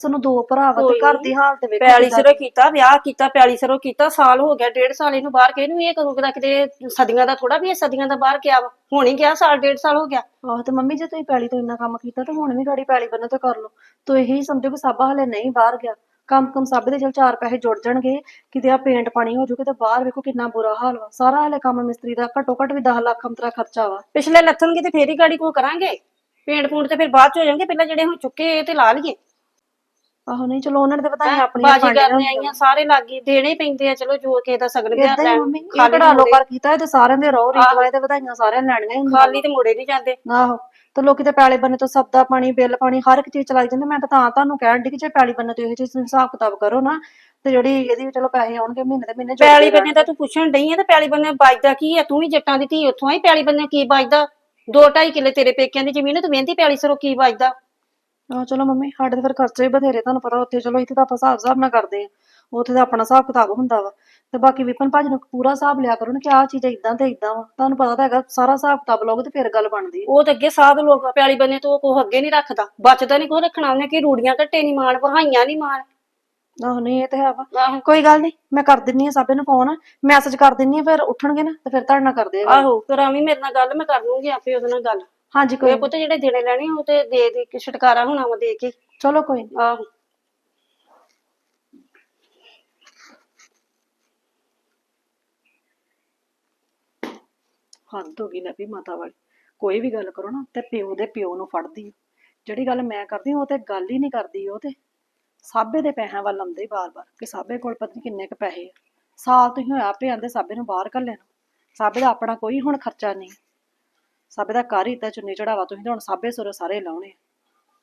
ਸਾਨੂੰ ਦੋ ਭਰਾ ਵਾ ਤੇ ਘਰ। ਦੀ ਹਾਲਤ ਵੇਖੋ ਪਿਆਲੀ ਕਿੱਦਾਂ ਸਿਰੋਂ ਕੀਤਾ ਵਿਆਹ ਕੀਤਾ ਪਿਆਲੀ ਸਿਰੋਂ ਕੀਤਾ ਸਾਲ ਹੋ ਗਿਆ ਡੇਢ ਸਾਲ ਇਹਨੂੰ ਬਾਹਰ ਗਏ ਨੂੰ ਇਹ ਕਦੋਂ ਕਿਦਾ ਕਿਤੇ ਸਦੀਆਂ ਦਾ ਥੋੜਾ ਵੀ ਇਹ ਸਦੀਆਂ ਦਾ ਬਾਹਰ ਗਿਆ ਵਾ? ਹੁਣ ਹੀ ਗਿਆ ਸਾਲ ਡੇਢ ਸਾਲ ਹੋ ਗਿਆ। ਆਹੋ ਤੇ ਮੰਮੀ ਜੇ ਤੁਸੀਂ ਪੈਲੀ ਤੋਂ ਇੰਨਾ ਕੰਮ ਕੀਤਾ ਤੇ ਹੁਣ ਵੀ ਗਾੜੀ ਪੈਲੀ ਬੰਨੇ ਤੇ ਕਰ ਲਓ। ਤੂੰ ਇਹੀ ਸਮਝੋ ਕਿ ਸਾਬਾ ਹਲੇ ਨਹੀਂ ਬਾਹਰ ਗਿਆ। ਕੰਮ ਕਮ ਸਾਬੇ ਦੇ ਚਲ ਚਾਰ ਪੈਸੇ ਜੁੜ ਜਾਣਗੇ। ਕਿਤੇ ਆ ਪੇਂਟ ਪਾਣੀ ਹੋ ਜੂਗੇ ਤੇ ਬਾਹਰ ਵੇਖੋ ਕਿੰਨਾ ਬੁਰਾ ਹਾਲ ਵਾ। ਸਾਰਾ ਹਲੇ ਕੰਮ ਮਿਸਤਰੀ ਦਾ ਘੱਟੋ ਘੱਟ ਵੀ 10 ਲੱਖ ਅੰਤਰਾ ਖਰਚਾ ਵਾ। ਪਿਛਲੇ ਲੱਥਣਗੇ ਤੇ ਫੇਰ ਹੀ ਗਾੜੀ ਕੋ ਕਰਾਂਗੇ। ਪੇਂਟ ਪੂੰਟ ਤੇ ਫਿਰ ਬਾਅਦ ਚ ਹੋ ਜਾਣਗੇ ਪਹਿਲਾਂ ਜਿਹੜੇ ਹੁਣ ਚੁੱਕੇ ਇਹ ਤੇ ਲਾ ਲਈਏ। ਆਹੋ ਨਹੀਂ ਚਲੋ ਉਹਨਾਂ ਨੇ ਤਾਂ ਵਧਾਈਆਂ ਆਪਣੀਆਂ ਬਾਜੀ ਕਰਨੇ ਆਈਆਂ ਸਾਰੇ ਲਾਗੇ ਦੇਣੇ ਪੈਂਦੇ ਆ ਚਲੋ ਜੋ ਕਿਸੇ ਦਾ ਸਗਨ ਵਿਆਹ ਇਦਾਂ ਹੀ ਲੈਣ ਮੰਮੀ ਇਹ ਖਾਲੀ ਕਢਾ ਲੋ ਮੁੜੇ- ਕਰ ਕੀਤਾ ਇਹ ਤੇ ਸਾਰਿਆਂ ਦੇ ਰੋ ਰੀਤ ਵਾਲੇ ਤੇ ਵਧਾਈਆਂ ਸਾਰਿਆਂ ਨੇ ਲੈਣੀਆਂ ਹੀ ਹੁੰਦੀਆਂ। ਖਾਲੀ ਤੇ ਮੁੜੇ ਨਹੀਂ ਜਾਂਦੇ। ਆਹੋ ਤੇ ਲੋਕੀ ਤੇ ਪੈਲੇ ਬੰਨੇ ਤੋਂ ਸਬਦਾ ਪਾਣੀ ਬਿੱਲ ਪਾਣੀ ਹਰ ਇੱਕ ਚੀਜ਼ ਚਲਾਈ ਜਾਂਦੇ ਮੈਂ ਤਾਂ ਤਾਂ ਤੁਹਾਨੂੰ ਕਹਿਣ ਦੀ ਕਿ ਜੇ ਪੈਲੀ ਬੰਨੇ ਤੋਂ ਇਹ ਚੀਜ਼ ਹਿਸਾਬ ਕਿਤਾਬ ਕਰੋ ਨਾ ਤੇ ਜਿਹੜੀ ਇਹਦੀ ਵੀ ਚਲੋ ਪੈਸੇ ਆਉਣਗੇ ਮਹੀਨੇ ਦੇ ਮਹੀਨੇ ਜੁੜਦੇ ਪੈਲੀ ਬੰਨੇ ਤਾਂ ਤੂੰ ਪੁੱਛਣ ਡਈ ਆ ਤੇ ਪੈਲੀ ਬੰਨੇ ਬਾਜਦਾ ਕੀ ਆ? ਤੂੰ ਵੀ ਜੱਟਾਂ ਦੀ ਧੀ ਉੱਥੋਂ ਆਈ ਪੈਲੀ ਬੰਨੇ ਕੀ ਬਾਜਦਾ ਦੋ ਢਾਈ ਕਿੱਲੇ ਤੇਰੇ ਪੇਕਿਆਂ ਦੀ ਜ਼ਮੀਨ ਤੇ ਮਹਿੰਦੀ ਪੈਲੀ ਸਰੋਂ ਕੀ ਬਾਜਦਾ ਆਹ ਚਲੋ ਮੰਮੀ ਸਾਡੇ ਤੇ ਫਿਰ ਖਰਚੇ ਵੀ ਬਥੇਰੇ ਤੁਹਾਨੂੰ ਪਤਾ ਉੱਥੇ ਚਲੋ ਇੱਥੇ ਤਾਂ ਆਪਾਂ ਹਿਸਾਬ ਹਿਸਾਬ ਨਾਲ ਕਰਦੇ ਆ ਉੱਥੇ ਤਾਂ ਆਪਣਾ ਹਿਸਾਬ ਕਿਤਾਬ ਹੁੰਦਾ ਵਾ। ਤੇ ਬਾਕੀ ਵਿਪਨ ਭਾਜੀ ਨੂੰ ਪੂਰਾ ਹਿਸਾਬ ਲਿਆ ਕਰੋ ਨਾ ਕਿ ਆਹ ਚੀਜ਼ ਇਦਾਂ ਤੇ ਇਦਾਂ ਵਾ। ਤੁਹਾਨੂੰ ਪਤਾ ਤਾਂ ਹੈਗਾ ਸਾਰਾ ਹਿਸਾਬ ਕਿਤਾਬ ਲਓਗੇ ਤੇ ਫਿਰ ਗੱਲ ਬਣਦੀ ਹੈ ਉਹ ਤੇ ਅੱਗੇ ਸਾਧ ਲੋਕ ਪੈਲੀ ਬੰਨੇ ਤੋਂ ਕੋ ਅੱਗੇ ਨਹੀਂ ਰੱਖਦਾ। ਬਚਦਾ ਨਹੀਂ ਕੋ ਰੱਖਣਾ ਉਹਨੇ ਕਿ ਰੂੜੀਆਂ ਘੱਟੇ ਨਹੀਂ ਮਾਣ ਵਹਾਈਆਂ ਨਹੀਂ ਮਾਣ। ਆਹੋ ਨਹੀਂ ਇਹ ਤੇ ਹੈ ਵਾ। ਆਹੋ। ਕੋਈ ਗੱਲ ਨਹੀਂ ਮੈਂ ਕਰ ਦਿੰਨੀ ਆ ਸਾਬੇ ਨੂੰ ਫੋਨ ਮੈਸੇਜ ਕਰ ਦਿੰਨੀ ਆ ਫਿਰ ਉੱਠਣਗੇ ਨਾ ਤੇ ਫਿਰ ਤੁਹਾਡੇ ਨਾਲ ਕਰਦੇ ਆ ਆਹੋ ਕਰਾਵੀਂ ਮੇਰੇ ਨਾਲ ਗੱਲ ਮੈਂ ਕਰ ਲੂੰਗੀ ਆਪੇ ਉਹਦੇ ਨਾਲ ਗੱਲ। ਹਾਂਜੀ ਕੋਈ ਕੋਈ ਪੁੱਤ ਜਿਹੜੇ ਦੇਣੇ ਲੈਣੇ ਉਹ ਤੇ ਦੇ ਦੇ ਕੇ ਛੁਟਕਾਰਾ ਹੋਣਾ ਵਾ ਦੇ ਕੇ। ਚਲੋ ਕੋਈ ਨੀ। ਆਹੋ। ਹੱਦ ਹੋ ਗਈ ਲੈ ਵੀ ਮਾਤਾ ਵਾਲੀ। ਕੋਈ ਵੀ ਗੱਲ ਕਰੋ ਨਾ ਤੇ ਪਿਓ ਦੇ ਪਿਓ ਨੂੰ ਫੜਦੀ ਆ। ਜਿਹੜੀ ਗੱਲ ਮੈਂ ਕਰਦੀ ਉਹ ਤੇ ਗੱਲ ਹੀ ਨਹੀਂ ਕਰਦੀ ਉਹ ਤੇ। ਸਾਬੇ ਦੇ ਪੈਸਿਆਂ ਵੱਲ ਆਉਂਦੇ ਬਾਰ-ਬਾਰ ਕਿ ਸਾਬੇ ਕੋਲ ਪਤਾ ਨਹੀਂ ਕਿੰਨੇ ਕ ਪੈਸੇ ਆ। ਸਾਲ ਤੁਸੀਂ ਹੋਇਆ ਆਪੇ ਆਂਦੇ ਸਾਬੇ ਨੂੰ ਬਾਹਰ ਕੱਢਿਆ ਨੂੰ ਸਾਬੇ ਦਾ ਆਪਣਾ ਕੋਈ ਹੁਣ ਖਰਚਾ ਨਹੀਂ। ਸਾਬੇ ਦਾ ਕਰ ਹੀ ਤਾਂ ਚੁੰਨੀ ਚੜਾਵਾ ਤੁਸੀਂ ਤਾਂ ਹੁਣ ਸਾਬੇ ਸੁਰੇ ਸਾਰੇ ਲਾਉਣੇ ਆ।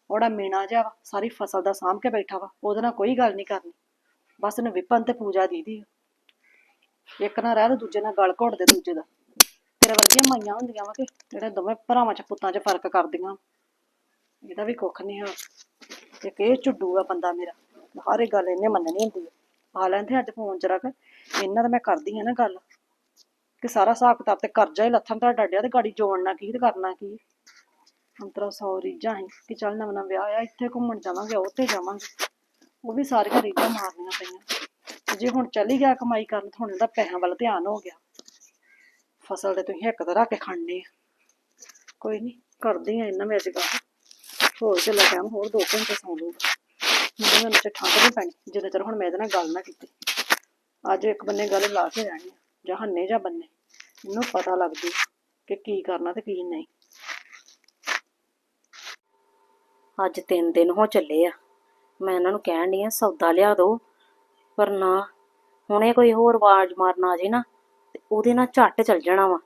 ਉਹਦਾ ਮੀਣਾ ਜਿਹਾ ਵਾ, ਸਾਰੀ ਫਸਲ ਦਾ ਸਾਂਭ ਕੇ ਬੈਠਾ ਵਾ, ਉਹਦੇ ਨਾਲ ਕੋਈ ਗੱਲ ਨਹੀਂ ਕਰਨੀ। ਬਸ ਇਹਨੂੰ ਵਿਪਨ ਤੇ ਪੂਜਾ ਦੀਦੀ ਇੱਕ ਨਾਲ ਰਹਿ ਤੇ ਦੂਜੇ ਨਾਲ ਗਲ ਘੋਟਦੇ ਦੂਜੇ ਦਾ। ਤੇਰੇ ਵਰਗੀਆਂ ਮਾਈਆਂ ਹੁੰਦੀਆਂ ਵਾ ਕਿ ਜਿਹੜੇ ਦੋਵੇਂ ਭਰਾਵਾਂ ਚ ਪੁੱਤਾਂ ਚ ਫ਼ਰਕ ਕਰਦੀਆਂ ਇਹਦਾ ਵੀ ਕੁੱਖ ਨਹੀਂ ਹੈ ਇੱਕ ਇਹ ਝੁੱਡੂ ਆ ਬੰਦਾ ਮੇਰਾ, ਹਰ ਇੱਕ ਗੱਲ ਇਹਨੇ ਮੰਨਣੀ ਹੁੰਦੀ ਹੈ ਆ ਲੈਂਦੇ ਅੱਜ ਫੋਨ ਚ ਰੱਖ। ਇਹਨਾਂ ਦਾ ਮੈਂ ਕਰਦੀ ਆ ਨਾ ਗੱਲ। ਕਿ ਸਾਰਾ ਹਿਸਾਬ ਕਿਤਾਬ ਤੇ ਕਰਜ਼ਾ ਹੀ ਲੱਥਾਂ ਤੁਹਾਡਾ ਡਿਆ ਤੇ ਗਾੜੀ ਜੋੜਨਾ ਕੀ ਤੇ ਕਰਨਾ ਕੀ। ਅੰਤਰਾ ਸੌ ਰੀਝਾਂ ਸੀ ਕਿ ਚੱਲ ਨਵਾਂ ਨਵਾਂ ਵਿਆਹ ਆ, ਇੱਥੇ ਘੁੰਮਣ ਜਾਵਾਂਗੇ, ਉੱਥੇ ਜਾਵਾਂਗੇ। ਉਹ ਵੀ ਸਾਰੀਆਂ ਰੀਝਾਂ ਮਾਰਨੀਆਂ ਪਈਆਂ। ਜੇ ਹੁਣ ਚੱਲ ਗਿਆ ਕਮਾਈ ਕਰਨ ਹੁਣ ਇਹਦਾ ਪੈਸਿਆਂ ਵੱਲ ਧਿਆਨ ਹੋ ਗਿਆ। ਫਸਲ ਤੇ ਤੁਸੀਂ ਇੱਕ ਤਰ੍ਹਾਂ ਕੇ ਖੜਨੇ ਕੋਈ ਨਹੀਂ ਕਰਦੀ ਆ ਇਹਨਾਂ ਵਿੱਚ ਗੱਲ ਹੋਰ ਚੱਲਾ ਟਾਈਮ ਹੋਰ ਦੋ ਘੰਟੇ ਸੌਂ ਲੂਗਾ ਮੈਨੂੰ ਉਹਨਾਂ ਠੰਡ ਨਹੀਂ ਪੈਣੀ, ਜਿੰਨੇ ਚਿਰ ਹੁਣ ਮੈਂ ਇਹਦੇ ਨਾਲ ਗੱਲ ਨਾ ਕੀਤੀ। ਅੱਜ ਇੱਕ ਬੰਨੇ ਗੱਲ ਲਾ ਕੇ ਰਹਿਣੀ ਜਾਂ ਹੰਨੇ ਜਾਂ ਬੰਨੇ ਇਹਨੂੰ ਪਤਾ ਲੱਗ ਜੂ ਕਿ ਕੀ ਕਰਨਾ ਤੇ ਕੀ ਨਹੀਂ। ਅੱਜ ਤਿੰਨ ਦਿਨ ਹੋ ਚੱਲੇ ਆ, ਮੈਂ ਇਹਨਾਂ ਨੂੰ ਕਹਿਣ ਡਈ ਆ, ਸੌਦਾ ਲਿਆ ਦਿਓ ਪਰ ਨਾ, ਹੁਣੇ ਕੋਈ ਹੋਰ ਆਵਾਜ਼ ਮਾਰਨਾ ਆ ਜੇ ਨਾ, ਤੇ ਉਹਦੇ ਨਾਲ ਝੱਟ ਚੱਲ ਜਾਣਾ ਵਾ।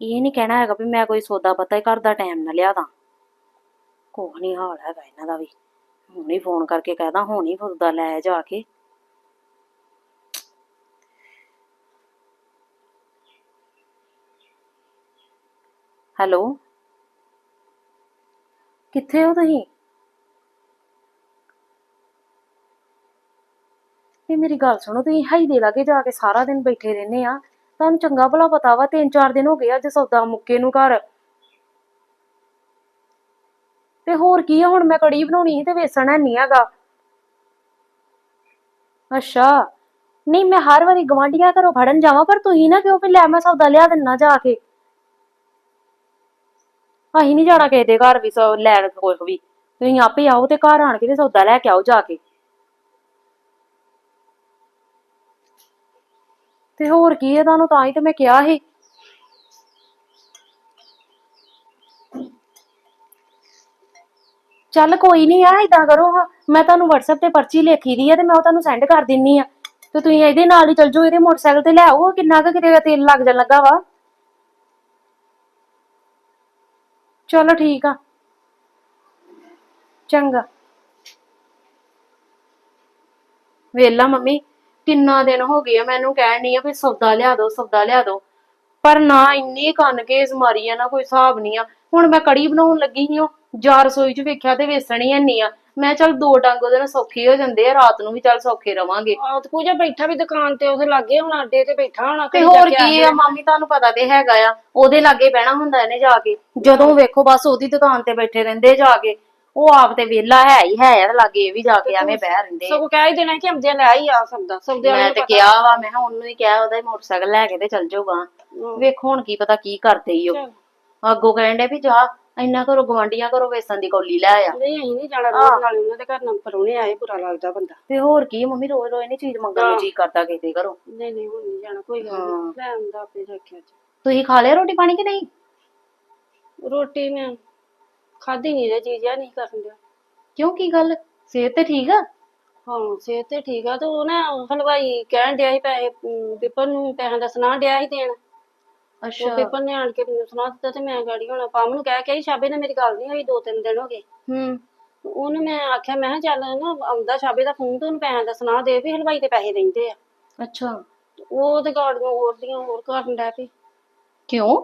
ਇਹ ਨਹੀਂ ਕਹਿਣਾ ਹੈਗਾ ਵੀ ਮੈਂ ਕੋਈ ਸੌਦਾ ਪਤਾ ਹੀ ਘਰ ਦਾ ਟਾਈਮ ਨਾ ਲਿਆ ਦਾਂ। ਕੋਹ ਨਹੀਂ ਹਾਲ ਹੈਗਾ ਇਹਨਾਂ ਦਾ ਵੀ। ਹੁਣੇ ਫੋਨ ਕਰਕੇ ਕਹਿਦਾ ਹੁਣੇ ਸੌਦਾ ਲੈ ਜਾ ਕੇ। ਹੈਲੋ। ਕਿੱਥੇ ਹੋ ਤੁਸੀਂ? ਇਹ ਮੇਰੀ ਗੱਲ ਸੁਣੋ, ਤੁਸੀਂ ਹਾਈ ਦੇ ਲਾਗੇ ਜਾ ਕੇ ਸਾਰਾ ਦਿਨ ਬੈਠੇ ਰਹਿੰਦੇ ਆ। ਤੁਹਾਨੂੰ ਚੰਗਾ ਭਲਾ ਪਤਾ ਵਾ, ਤਿੰਨ ਚਾਰ ਦਿਨ ਹੋ ਗਏ ਅੱਜ ਸੌਦਾ ਮੁੱਕੇ ਨੂੰ ਘਰ। ਤੇ ਹੋਰ ਕੀ ਆ, ਹੁਣ ਮੈਂ ਕੜੀ ਬਣਾਉਣੀ ਸੀ ਤੇ ਵੇਸਣ ਹੈ ਨਹੀਂ ਹੈਗਾ। ਅੱਛਾ। ਨਹੀਂ, ਮੈਂ ਹਰ ਵਾਰੀ ਗਵਾਂਢੀਆਂ ਘਰੋਂ ਫੜਨ ਜਾਵਾਂ, ਪਰ ਤੁਸੀਂ ਨਾ ਕਿਉਂ ਵੀ ਲੈ ਮੈਂ ਸੌਦਾ ਲਿਆ ਦਿੰਨਾ ਜਾ ਕੇ। ਅਸੀਂ ਨਹੀਂ ਜਾਣਾ ਕਿਸੇ ਦੇ ਘਰ ਵੀ, ਸੌ ਲੈਣ ਕੋਈ ਵੀ। ਤੁਸੀਂ ਆਪੇ ਆਓ ਤੇ ਘਰ ਆਣ ਕੇ ਤੇ ਸੌਦਾ ਲੈ ਕੇ ਆਓ ਜਾ ਕੇ। ਤੇ ਹੋਰ ਕੀ ਹੈ ਤੁਹਾਨੂੰ ਤਾਂ ਹੀ ਤੇ ਮੈਂ ਕਿਹਾ ਸੀ। ਚੱਲ ਕੋਈ ਨਹੀਂ ਆ ਇਦਾਂ ਕਰੋ ਹਾਂ। ਮੈਂ ਤੁਹਾਨੂੰ WhatsApp ਤੇ ਪਰਚੀ ਲਿਖੀ ਦੀ ਆ ਤੇ ਮੈਂ ਉਹ ਤੁਹਾਨੂੰ ਸੈਂਡ ਕਰ ਦਿੰਨੀ ਆ। ਤੇ ਤੁਸੀਂ ਇਹਦੇ ਨਾਲ ਹੀ ਚੱਲ ਜਾਓ, ਇਹਦੇ ਮੋਟਰਸਾਈਕਲ ਤੇ ਲੈ ਆਓ, ਕਿੰਨਾ ਕੁ ਕਿਤੇ ਤੇਲ ਲੱਗ ਜਾਣ ਲੱਗਾ ਵਾ। ਚਲੋ ਠੀਕ ਆ। ਚੰਗਾ। ਵੇਲਾ ਮੰਮੀ, ਕਿੰਨਾ ਦਿਨ ਹੋ ਗਏ ਆ ਮੈਨੂੰ ਕਹਿਣ ਨਹੀਂ ਆ ਵੀ ਸੌਦਾ ਲਿਆ ਦਿਓ ਸੌਦਾ ਲਿਆ ਦਿਓ ਪਰ ਨਾ ਇੰਨੀ ਕੰਨ ਕੇਸ ਮਾਰੀ ਆ, ਨਾ ਕੋਈ ਹਿਸਾਬ ਨਹੀਂ ਆ। ਹੁਣ ਮੈਂ ਕੜੀ ਬਣਾਉਣ ਲੱਗੀ ਸੀ ਉਹ ਜਾਰ ਰਸੋਈ 'ਚ ਵੇਖਿਆ ਤੇ ਵੇਸਣ ਹੀ ਨਹੀਂ ਆ। ਮੈਂ ਚੱਲ ਦੋ ਡੰਗ ਉਹਦੇ ਨਾਲ ਸੌਖੇ ਹੋ ਜਾਂਦੇ ਆ ਰਾਤ ਨੂੰ ਵੀ ਚੱਲ ਸੌਖੇ ਰਵਾਂਗੇ। ਆਹ ਤੇ ਪੂਜਾ ਬੈਠਾ ਵੀ ਦੁਕਾਨ ਤੇ ਉਹਦੇ ਲਾਗੇ ਹੁਣ ਅੱਡੇ ਤੇ ਬੈਠਾ ਹੋਣਾ ਤੇ ਹੋਰ ਕੇ ਆ ਮਾਮੀ ਤੁਹਾਨੂੰ ਪਤਾ ਤੇ ਹੈਗਾ ਆ ਉਹਦੇ ਲਾਗੇ ਬਹਿਣਾ ਹੁੰਦਾ ਇਹਨੇ ਜਾ ਕੇ। ਜਦੋਂ ਵੇਖੋ ਬਸ ਉਹਦੀ ਦੁਕਾਨ ਤੇ ਬੈਠੇ ਰਹਿੰਦੇ ਜਾ ਕੇ ਉਹ ਆਪ ਤੇ ਵਿਹਲਾ ਹੈ ਹੀ ਹੈ ਆ ਲਾਗੇ ਇਹ ਵੀ ਜਾ ਕੇ ਐਵੇਂ ਬਹਿ ਰਹਿੰਦੇ ਆ। ਸਗੋਂ ਕਹਿ ਹੀ ਦੇਣਾ ਕਿ ਆਉਂਦਿਆਂ ਲੈ ਹੀ ਆ ਸਬਦਾ ਸਬਦੇ ਮੈਂ ਤੇ ਕਿਹਾ ਵਾ ਮੈਂ ਕਿਹਾ ਉਹਨੂੰ ਹੀ ਕਿਹਾ ਉਹਦਾ ਹੀ ਮੋਟਰਸਾਈਕਲ ਲੈ ਕੇ ਤੇ ਚੱਲ ਜਾਊਗਾ। ਵੇਖੋ ਹੁਣ ਕੀ ਪਤਾ ਕੀ ਕਰਦੇ ਈ ਉਹ। ਅੱਗੋਂ ਕਹਿਣ ਦੇ ਵੀ ਜਾ ਇੰਨਾ ਘਰੋਂ ਗਵਾਂਡੀਆਂ ਘਰੋਂ ਵੇਸਣ ਦੀ ਕੌਲੀ ਲੈ ਆ। ਨਹੀਂ ਅਸੀਂ ਨਹੀਂ ਜਾਣਾ ਰੋਜ਼ ਨਾਲ ਉਹਨਾਂ ਦੇ ਘਰ ਨਾ ਪਰੋਣੇ ਆਏ ਬੁਰਾ ਲੱਗਦਾ ਬੰਦਾ। ਤੇ ਹੋਰ ਕੀ ਮੰਮੀ ਰੋਜ਼ ਰੋਜ਼ ਨਹੀਂ ਚੀਜ਼ ਮੰਗਣ ਨੂੰ ਜੀ ਕਰਦਾ ਕਿਸੇ ਘਰੋਂ। ਨਹੀਂ ਨਹੀਂ ਹੁਣ ਨਹੀਂ ਜਾਣਾ ਕੋਈ ਗੱਲ ਨੀ ਲੈ ਆਉਂਦਾ ਆਪੇ ਕੇ ਅੱਜ ਤੁਸੀਂ ਖਾ ਲਿਆ ਰੋਟੀ ਪਾਣੀ ਕਿ ਨਹੀਂ? ਰੋਟੀ ਮੈਂ ਖਾਧੀ ਨਹੀਂ ਜੇ ਚੀਜ਼ ਆ ਨਹੀਂ ਕਰਨ ਦਿਆ ਕਿਉਂ ਕੀ ਗੱਲ? ਸਿਹਤ ਤੇ ਠੀਕ ਆ? ਹਾਂ ਸਿਹਤ ਤੇ ਠੀਕ ਆ ਤੇ ਉਹ ਨਾ ਹਲਵਾਈ ਕਹਿਣ ਡਿਆ ਸੀ ਪੈਸੇ ਵਿਪਨ ਨੂੰ ਦਾ ਸੁਣਾ ਡਿਆ ਸੀ ਦੇਣ। ਉਹ ਵਿਪਨ ਨੇ ਆਣ ਕੇ ਮੈਨੂੰ ਸੁਣਾ ਦਿੱਤਾ ਤੇ ਮੈਂ ਗਾੜੀ ਹੁਣ ਪਾਮ ਨੂੰ ਕਹਿ ਕੇ ਆਈ ਸ਼ਾਬੇ ਨਾਲ ਮੇਰੀ ਗੱਲ ਨਹੀਂ ਹੋਈ ਦੋ ਤਿੰਨ ਦਿਨ ਹੋ ਗਏ। ਹੂੰ। ਉਹਨੂੰ ਮੈਂ ਆਖਿਆ ਮੈਂ ਕਿਹਾ ਚੱਲ ਨਾ ਆਉਂਦਾ ਸ਼ਾਬੇ ਦਾ ਫੋਨ ਤੇ ਉਹਨੂੰ ਪੈਸਿਆਂ ਦਾ ਸੁਣਾ ਦੇ ਵੀ ਹਲਵਾਈ ਤੇ ਪੈਸੇ ਰਹਿੰਦੇ ਆ। ਅੱਛਾ। ਉਹ ਤੇ ਗਾੜੀਆਂ ਹੋਰ ਦੀਆਂ ਹੋਰ ਕਰਨ ਡੈ ਪਈ ਕਿਉਂ?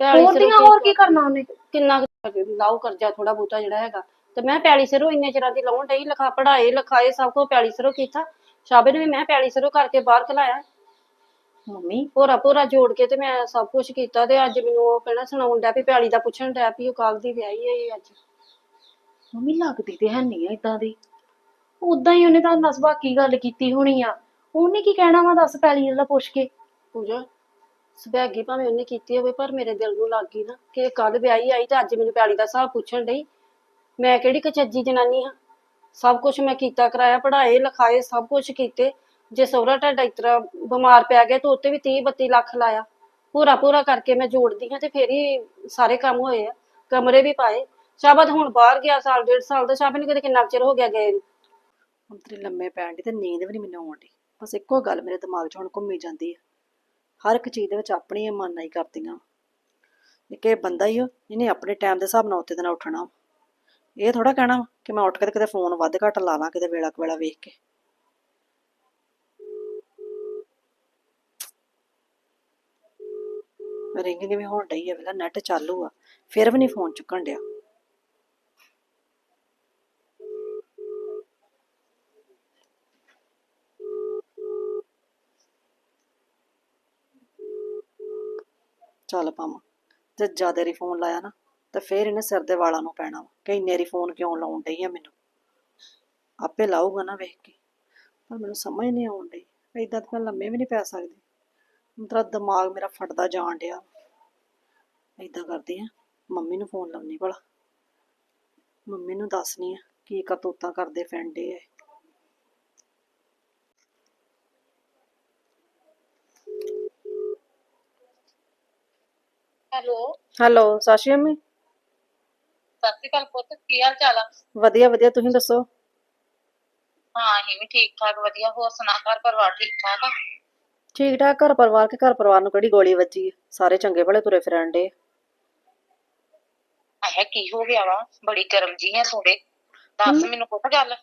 ਪੈਲੀ ਹੋਰ ਸਿਰੋਂ ਦੀਆਂ ਹੋਰ ਕੀ ਕਰਨਾ ਉਹਨੇ? ਕਿੰਨਾ ਕੁ ਲਾਓ ਕਰਜ਼ਾ ਥੋੜਾ ਬਹੁਤਾ ਜਿਹੜਾ ਹੈਗਾ। ਤੇ ਮੈਂ ਪੈਲੀ ਸਿਰੋਂ ਇੰਨੇ ਚਿਰਾਂ ਦੀ ਲਾਉਣ ਡਈ ਲਿਖਾ ਪੜਾਏ ਲਿਖਾਏ ਸਭ ਕੁਝ ਪੈਲੀ ਸਿਰੋਂ ਕੀਤਾ। ਸ਼ਾਬੇ ਨੂੰ ਵੀ ਮੈਂ ਪੈਲੀ ਸਿਰੋਂ ਕਰਕੇ ਬਾਹਰ ਕਲਾਇਆ ਮੰਮੀ, ਭੋਰਾ ਭੋਰਾ ਜੋੜ ਕੇ ਤੇ ਮੈਂ ਸਭ ਕੁਝ ਕੀਤਾ ਤੇ ਅੱਜ ਮੈਨੂੰ ਉਹ ਕਹਿਣਾ ਸੁਣਾਉਣ ਡਿਆ ਵੀ ਪੈਲੀ ਦਾ ਪੁੱਛਣ ਡਿਆ ਵੀ ਉਹ ਕੱਲ ਦੀ ਵਿਆਹੀ ਹੈ ਅੱਜ। ਮੰਮੀ, ਲੱਗਦੀ ਤੇ ਹੈ ਨਹੀਂ ਇਦਾਂ ਦੀ। ਉਦਾਂ ਹੀ ਉਹਨੇ ਤਾਂ ਦੱਸ ਬਾਕੀ ਗੱਲ ਕੀਤੀ ਹੋਣੀ ਆ। ਉਹਨੇ ਕੀ ਕਹਿਣਾ ਵਾ ਦੱਸ ਪੈਲੀ ਵਾਲਾ ਪੁੱਛ ਕੇ? ਪੂਜਾ, ਸੁਭਾਗੀ ਭਾਵੇਂ ਉਹਨੇ ਕੀਤੀ ਹੋਵੇ, ਪਰ ਮੇਰੇ ਦਿਲ ਨੂੰ ਲੱਗ ਗਈ ਨਾ ਕਿ ਕੱਲ ਵਿਆਹੀ ਆਈ ਤੇ ਅੱਜ ਮੈਨੂੰ ਪਿਆਲੀ ਦਾ ਹਿਸਾਬ ਪੁੱਛਣ ਡਈ। ਮੈਂ ਕਿਹੜੀ ਕਚੱਜੀ ਜਨਾਨੀ ਹਾਂ ਸਭ ਕੁਝ ਮੈਂ ਕੀਤਾ ਕਰਾਇਆ, ਪੜ੍ਹਾਏ, ਲਿਖਾਏ, ਸਭ ਕੁਝ ਕੀਤੇ। ਜੇ ਸਹੁਰਾ ਤੁਹਾਡਾ ਇਸ ਬਿਮਾਰ ਪੈ ਗਿਆ ਤਾਂ ਉੱਤੇ ਵੀ 30 32 ਲੱਖ ਲਾਇਆ, ਪੂਰਾ ਪੂਰਾ ਕਰਕੇ ਮੈਂ ਜੋੜਦੀ ਹਾਂ ਤੇ ਫੇਰ ਹੀ ਸਾਰੇ ਕੰਮ ਹੋਏ ਆ, ਕਮਰੇ ਵੀ ਪਾਏ। ਸ਼ਾਬਤ ਹੁਣ ਬਾਹਰ ਗਿਆ ਸਾਲ, ਡੇਢ ਸਾਲ ਦਾ ਸ਼ਾਬਤ ਨੂੰ ਕਿਤੇ ਕਿੰਨਾ ਚਿਰ ਹੋ ਗਿਆ ਗਏ ਨੂੰ? ਹੁਣ ਤੇਰੇ ਲੰਮੇ ਪੈਣ ਦੀ ਤੇ ਨੀਂਦ ਵੀ ਨਹੀਂ ਮੈਨੂੰ ਆਉਂਦੀ ਬਸ ਇੱਕੋ ਗੱਲ ਮੇਰੇ ਦਿਮਾਗ 'ਚ ਹੁਣ ਘੁੰਮੀ ਜਾਂਦੀ ਹੈ ਹਰ ਇੱਕ ਚੀਜ਼ ਦੇ ਵਿੱਚ ਆਪਣੀ ਮਾਨਾਈ ਕਰਦੀਆਂ। ਇੱਕ ਬੰਦਾ ਹੀ ਉਹ ਇਹਨੇ ਆਪਣੇ ਟਾਈਮ ਦੇ ਹਿਸਾਬ ਨਾਲ ਉੱਤੇ ਦਿਨ ਉੱਠਣਾ ਇਹ ਥੋੜਾ ਕਹਿਣਾ ਕਿ ਮੈਂ ਉੱਠ ਕੇ ਤੇ ਕਿਤੇ ਫੋਨ ਵੱਧ ਘੱਟ ਲਾ ਲਾਂ, ਕਿਤੇ ਵੇਲਾ ਕੁ ਵੇਲਾ ਵੇਖ ਕੇ। ਰਿੰਗਿੰਗ ਵੀ ਹੋਣ ਡਈ ਹੈ ਵੇਲਾ ਨੈਟ ਚਾਲੂ ਆ। ਫਿਰ ਵੀ ਨਹੀਂ ਫੋਨ ਚੁੱਕਣ ਡਿਆ। ਚੱਲ ਪਾਵਾਂ ਜੇ ਜ਼ਿਆਦਾ ਰੀ ਫੋਨ ਲਾਇਆ ਨਾ, ਤਾਂ ਫੇਰ ਇਹਨੇ ਸਿਰ ਦੇ ਵਾਲਾਂ ਨੂੰ ਪੈਣਾ ਵਾ, ਕਿ ਇੰਨੇ ਰੀ ਫੋਨ ਕਿਉਂ ਲਾਉਣ ਡਈ ਆ ਮੈਨੂੰ। ਆਪੇ ਲਾਊਗਾ ਨਾ ਵੇਖ ਕੇ, ਪਰ ਮੈਨੂੰ ਸਮਝ ਨਹੀਂ ਆਉਣ ਡਈ। ਏਦਾਂ ਤਾਂ ਮੈਂ ਲੰਮੇ ਵੀ ਨਹੀਂ ਪੈ ਸਕਦੀ। ਮੇਰਾ ਦਿਮਾਗ ਮੇਰਾ ਫਟਦਾ ਜਾਣ ਡਿਆ। ਏਦਾਂ ਕਰਦੀ ਆ ਮੰਮੀ ਨੂੰ ਫੋਨ ਲਾਉਣੀ ਭਲਾ। ਮੰਮੀ ਨੂੰ ਦੱਸਣੀ ਆ ਕੀ ਕਰਤੂਤਾਂ ਕਰਦੇ ਫੈਂਡੇ ਐ ਹੈਲੋ। ਹੈਲੋ ਸਾਸ਼ੀ ਅੰਮੀ ਸਤਿ ਸ਼੍ਰੀ ਅਕਾਲ ਪੁੱਤ ਕੀ ਹਾਲ ਚਾਲ ਆ? ਵਧੀਆ ਵਧੀਆ ਤੁਸੀਂ ਦੱਸੋ? ਹਾਂ ਅਸੀਂ ਵੀ ਠੀਕ ਠਾਕ ਵਧੀਆ। ਹੋਰ ਸੁਣਾ ਘਰ ਪਰਿਵਾਰ ਠੀਕ ਠਾਕ ਆ? ਠੀਕ ਠਾਕ ਘਰ ਪਰਿਵਾਰ ਕੇ ਘਰ ਪਰਿਵਾਰ ਨੂੰ ਕਿਹੜੀ ਗੋਲੀ ਵੱਜੀ? ਹੈ ਸਾਰੇ ਚੰਗੇ ਭਲੇ ਤੁਰੇ ਫਿਰਨ ਡੇ ਆਹ ਕੀ ਹੋ ਗਿਆ ਵਾ? ਬੜੀ ਗਰਮ ਜੀ ਆ ਥੋੜੇ ਦੱਸ ਮੈਨੂੰ ਪੁੱਤ ਗੱਲ।